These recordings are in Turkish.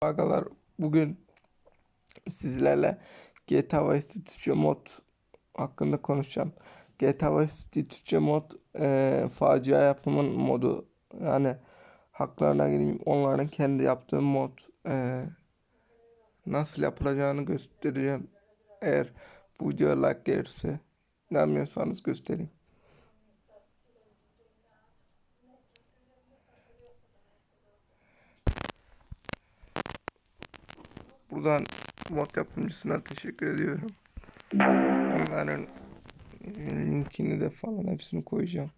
Agalar bugün sizlerle GTA Vice City Türkçe mod hakkında konuşacağım. GTA Vice City Türkçe mod eee, facia yapımın modu. Yani haklarına gireyim onların kendi yaptığı mod. Eee, nasıl yapılacağını göstereceğim. Eğer bu videoya like gelirse inanmıyorsanız göstereyim. Buradan mod yapımcısına teşekkür ediyorum. Onların e, linkini de falan hepsini koyacağım.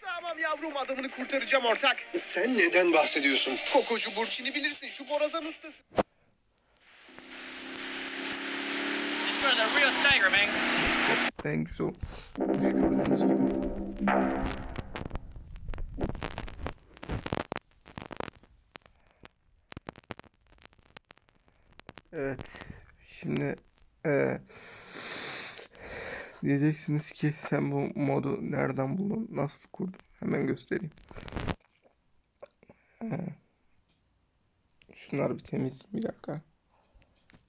Tamam yavrum adamını kurtaracağım ortak. Sen neden bahsediyorsun? Kokocu Burçin'i bilirsin şu borazan ustası. This was a real tiger, man. En güzel olmuş gördüğünüz gibi. Evet. Şimdi eee, diyeceksiniz ki sen bu modu nereden buldun? Nasıl kurdun? Hemen göstereyim. Eee, şunlar bir temiz bir dakika.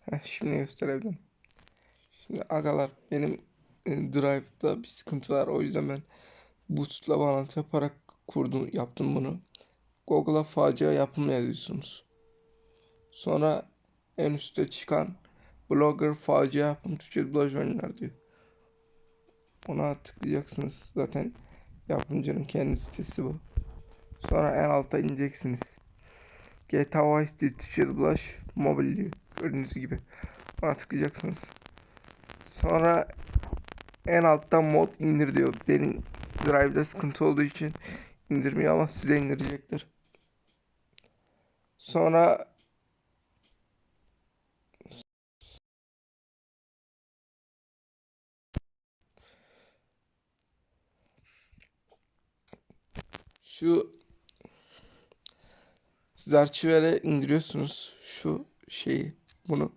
Heh, şimdi gösterebilirim. Şimdi agalar benim e, Drive'da bir sıkıntı var. O yüzden ben Boot'la bağlantı yaparak kurdum, yaptım bunu. Google'a facia yapım yazıyorsunuz. Sonra en üstte çıkan Blogger facia yapım Türkçe dublaj oyunlar diyor. Ona tıklayacaksınız. Zaten yapımcının kendi sitesi bu. Sonra en alta ineceksiniz. GTA Vice City Türkçe dublaj mobil diyor. Gördüğünüz gibi. Ona tıklayacaksınız. Sonra en alttan mod indir diyor. Benim Drive'da sıkıntı olduğu için indirmiyor ama size indirecektir. Sonra şu siz arşivere indiriyorsunuz şu şeyi bunu.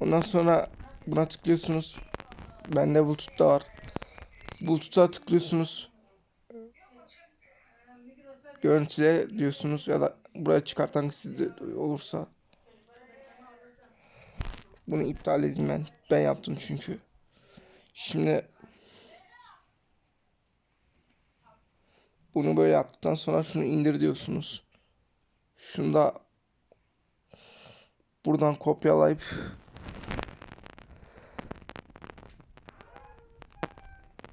Ondan sonra buna tıklıyorsunuz. Bende Bluetooth'ta var. Bluetooth'a tıklıyorsunuz. Görüntüle diyorsunuz ya da buraya çıkartan sizde olursa. Bunu iptal edeyim ben. Ben yaptım çünkü. Şimdi bunu böyle yaptıktan sonra şunu indir diyorsunuz. Şunu da buradan kopyalayıp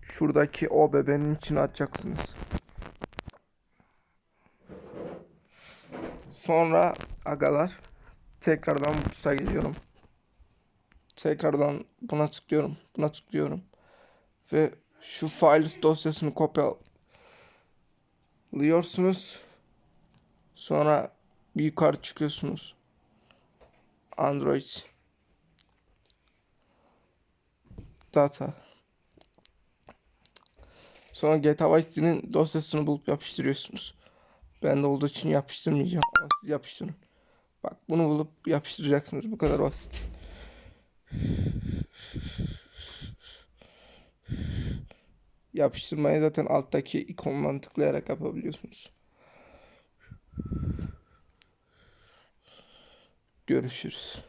şuradaki o bebeğin içine atacaksınız. Sonra agalar tekrardan Bluetooth'a geliyorum. Tekrardan buna tıklıyorum. Buna tıklıyorum. Ve şu file dosyasını kopyalıyorsunuz. Sonra bir yukarı çıkıyorsunuz. Android data Sonra City'nin dosyasını bulup yapıştırıyorsunuz. Ben de olduğu için yapıştırmayacağım ama siz yapıştırın. Bak bunu bulup yapıştıracaksınız. Bu kadar basit. Yapıştırmayı zaten alttaki ikondan tıklayarak yapabiliyorsunuz. Görüşürüz.